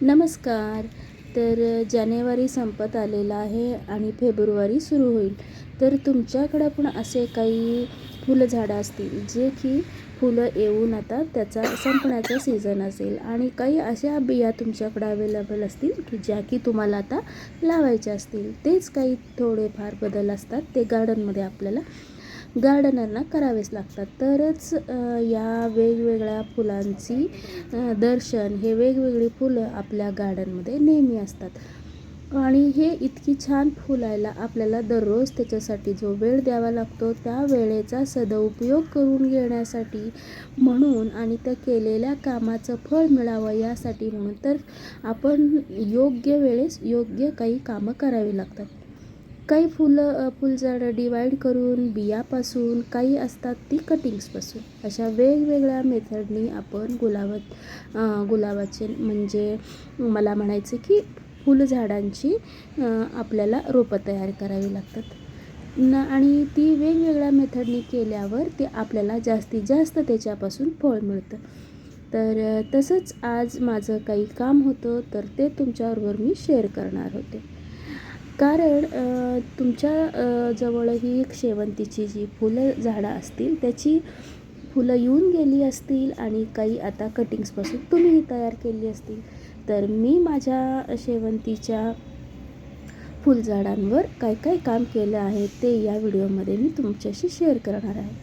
नमस्कार. तर जानेवारी संपत आलेला आहे आणि फेब्रुवारी सुरू होईल. तर तुमच्याकडं पण असे काही फुलझाडं असतील जे की फुलं येऊन आता त्याचा संपण्याचा सीझन असेल. आणि काही अशा बिया तुमच्याकडं अवेलेबल असतील की ज्या की तुम्हाला आता लावायच्या असतील. तेच काही थोडेफार बदल असतात ते गार्डनमध्ये आपल्याला गार्डनरना करावेच लागतात. तरच या वेगवेगळ्या फुलांची दर्शन हे वेगवेगळी फुलं आपल्या गार्डनमध्ये नेहमी असतात. आणि हे इतकी छान फुलायला आपल्याला दररोज त्याच्यासाठी जो वेळ द्यावा लागतो त्या वेळेचा सदुपयोग करून घेण्यासाठी म्हणून आणि त्या केलेल्या कामाचं फळ मिळावं यासाठी म्हणून तर आपण योग्य वेळेस योग्य काही कामं करावी लागतात. काही फुलं फुलझाडं डिवाईड करून बियापासून काही असतात ती कटिंग्सपासून अशा वेगवेगळ्या मेथडनी आपण गुलाबात गुलाबाचे म्हणजे मला म्हणायचं की फुलझाडांची आपल्याला रोपं तयार करावी लागतात. न आणि ती वेगवेगळ्या मेथडनी केल्यावर ते आपल्याला जास्तीत जास्त त्याच्यापासून फळ मिळतं. तर तसंच आज माझं काही काम होतं तर ते तुमच्याबरोबर मी शेअर करणार होते. कारण तुमच्या जवळही एक शेवंतीची जी फुलं झाडं असतील त्याची फुलं येऊन गेली असतील आणि काही आता कटिंग्सपासून तुम्हीही तयार केली असतील तर मी माझ्या शेवंतीच्या फुलझाडांवर काय काय काम केलं आहे ते या व्हिडिओमध्ये मी तुमच्याशी शेअर करणार आहे.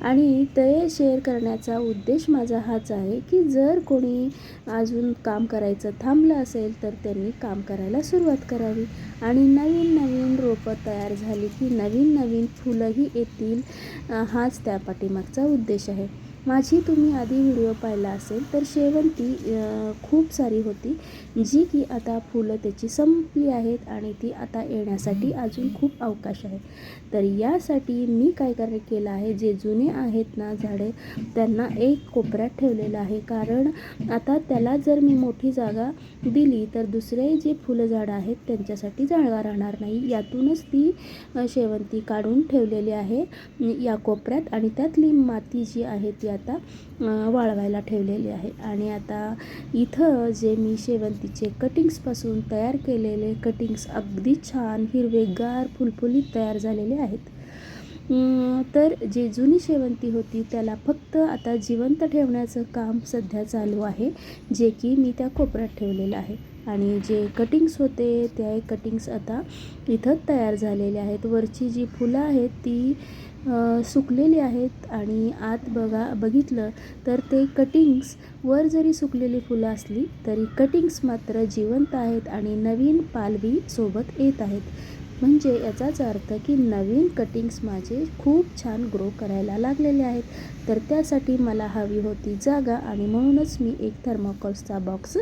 आणि ते शेअर करण्याचा उद्देश माझा हाच आहे की जर कोणी अजून काम करायचं थांबलं असेल तर त्यांनी काम करायला सुरुवात करावी. आणि नवीन नवीन रोपं तयार झाली की नवीन नवीन फुलंही येतील हाच त्या पाठीमागचा उद्देश आहे. माझी तुम्ही आधी व्हिडिओ पाहिला असेल तर शेवंती खूप सारी होती जी की आता फुलं त्याची संपली आहेत आणि ती आता येण्यासाठी अजून खूप अवकाश आहे. तर यासाठी मी काय कर केलं आहे जे जुने आहेत ना झाडे त्यांना एक कोपऱ्यात ठेवलेलं आहे. कारण आता त्याला जर मी मोठी जागा दिली तर दुसरे जे फुलं झाडं आहेत त्यांच्यासाठी जागा राहणार नाही. यातूनच ती शेवंती काढून ठेवलेली आहे या कोपऱ्यात. आणि त्यातली माती जी आहे ती आता वाळवायला ठेवलेली आहे. आणि आता इथं जे मी शेवंतीचे कटिंग्सपासून तयार केलेले कटिंग्स अगदी छान हिरवेगार फुलफुलीत तयार झालेले आहेत. तर जे जुनी शेवंती होती त्याला फक्त आता जिवंत ठेवण्याचं काम सध्या चालू आहे जे की मी त्या कोपऱ्यात ठेवलेलं आहे. आणि जे कटिंग्स होते त्या कटिंग्स आता इथं तयार झालेले आहेत. वरची जी फुलं आहेत ती सुकलेली आहेत आणि आत बघा बघितलं तर ते कटिंग्स वर जरी सुकलेली फुलं असली तरी कटिंग्स मात्र जिवंत आहेत आणि नवीन पालवी सोबत येत आहेत. म्हणजे याचाच अर्थ की नवीन कटिंग्स माझे खूप छान ग्रो करायला लागलेले आहेत. तर त्यासाठी मला हवी होती जागा आणि म्हणूनच मी एक थर्माकोल्सचा बॉक्स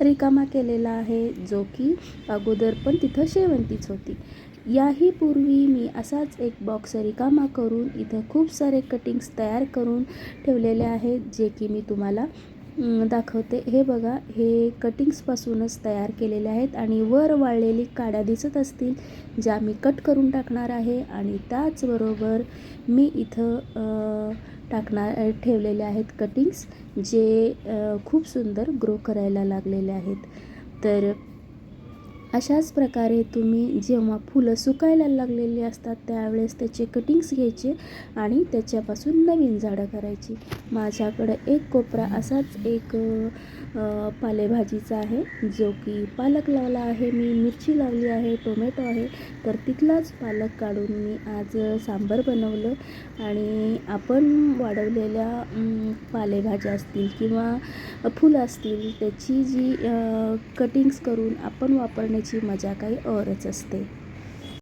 रिकामा केलेला आहे जो की अगोदर पण तिथं शेवंतीच होती. याही पूर्वी मी असाच एक बॉक्स रिकामा करून इथं खूप सारे कटिंग्स तयार करून ठेवलेले आहेत जे की मी तुम्हाला दाखवते. हे बघा हे कटिंग्सपासूनच तयार केलेले आहेत आणि वर वाळलेली काड्या दिसत असतील ज्या मी कट करून टाकणार आहे आणि त्याचबरोबर मी इथं टाकणार ठेवलेले आहेत कटिंग्स जे खूप सुंदर ग्रो करायला लागलेले आहेत. तर अशाच प्रकारे तुम्ही जेव्हा फुलं सुकायला लागलेली असतात त्यावेळेस त्याचे कटिंग्स घ्यायचे आणि त्याच्यापासून नवीन झाडं करायची. माझ्याकडं एक कोपरा असाच एक पालेभाजीचा आहे जो की पालक लावला आहे. मी मिरची लावली आहे टोमॅटो आहे. तर तिथलाच पालक काढून मी आज सांबार बनवलं आणि आपण वाढवलेल्या पालेभाज्या असतील किंवा फुलं असतील त्याची जी कटिंग्स करून आपण वापरण्याची मजा काही औरच असते.